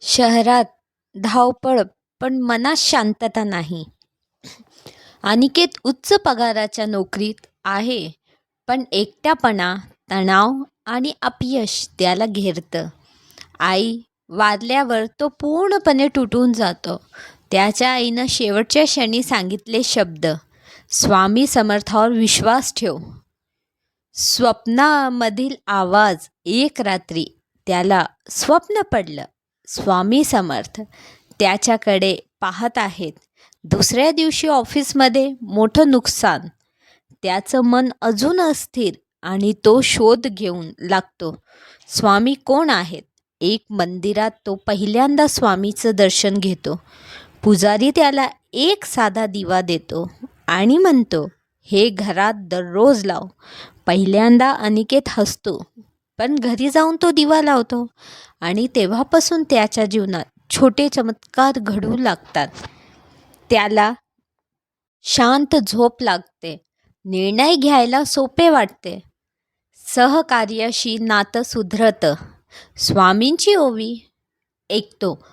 शहरात धावपळ पण मनात शांतता नाही. अनिकेत उच्च पगाराच्या नोकरीत आहे पण एकट्यापणा तणाव आणि अपयश त्याला घेरतं. आई वारल्यावर तो पूर्णपणे तुटून जातो. त्याच्या आईनं शेवटच्या क्षणी सांगितले शब्द, स्वामी समर्थावर विश्वास ठेव. स्वप्नामधील आवाज एक रात्री त्याला स्वप्न पडलं. स्वामी समर्थ त्याच्याकडे पाहत आहेत. दुसऱ्या दिवशी ऑफिसमध्ये मोठं नुकसान. त्याचं मन अजून अस्थिर आणि तो शोध घेऊन लागतो. स्वामी कोण आहेत? एक मंदिरात तो पहिल्यांदा स्वामीचं दर्शन घेतो. पुजारी त्याला एक साधा दिवा देतो आणि म्हणतो, हे घरात दररोज लाव. पहिल्यांदा अनिकेत हसतो. पण घरी जाऊन तो दिवा लावतो आणि तेव्हापासून त्याच्या जीवनात छोटे चमत्कार घडू लागतात. त्याला शांत झोप लागते. निर्णय घ्यायला सोपे वाटते. सहकार्याशी नातं सुधरतं. स्वामींची ओवी ऐकतो,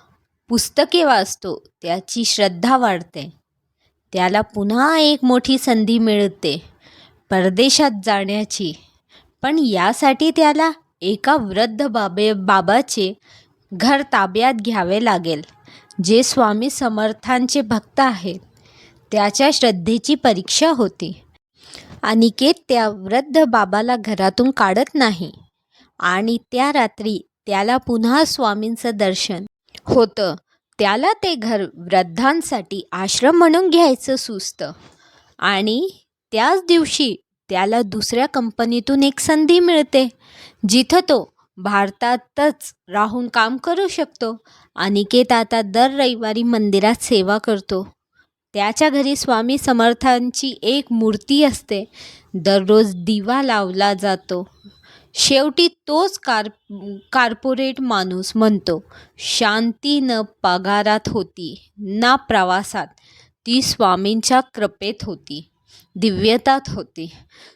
पुस्तके वाचतो. त्याची श्रद्धा वाढते. त्याला पुन्हा एक मोठी संधी मिळते परदेशात जाण्याची. पण यासाठी त्याला एका वृद्ध बाबे बाबाचे घर ताब्यात घ्यावे लागेल, जे स्वामी समर्थांचे भक्त आहेत. त्याच्या श्रद्धेची परीक्षा होती. अनिकेत त्या वृद्ध बाबाला घरातून काढत नाही आणि त्या रात्री त्याला पुन्हा स्वामींचं दर्शन होतं. त्याला ते घर वृद्धांसाठी आश्रम म्हणून घ्यायचं सुचतं आणि त्याच दिवशी त्याला दुसऱ्या कंपनीतून एक संधी मिळते, जिथं तो भारतातच राहून काम करू शकतो. अनिकेत आता दर रविवारी मंदिरात सेवा करतो. त्याच्या घरी स्वामी समर्थांची एक मूर्ती असते. दररोज दिवा लावला जातो. शेवटी तोच कार कार्पोरेट माणूस म्हणतो, शांती न पगारात होती ना प्रवासात. ती स्वामींच्या कृपेत होती, दिव्यतात होती.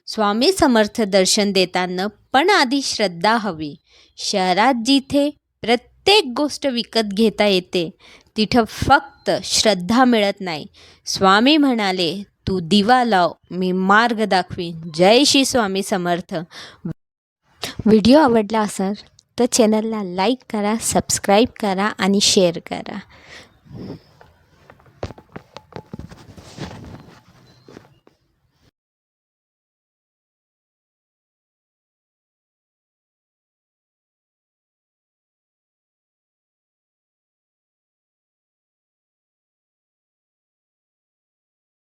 स्वामी समर्थ दर्शन देताना पण आधी श्रद्धा हवी. शहरात जिथे प्रत्येक गोष्ट विकत घेता येते, तिथं फक्त श्रद्धा मिळत नाही. स्वामी म्हणाले, तू दिवा लाव, मी मार्ग दाखवीन. जय श्री स्वामी समर्थ. व्हिडिओ आवडला असेल तर चॅनलला लाईक करा, सबस्क्राईब करा आणि शेअर करा.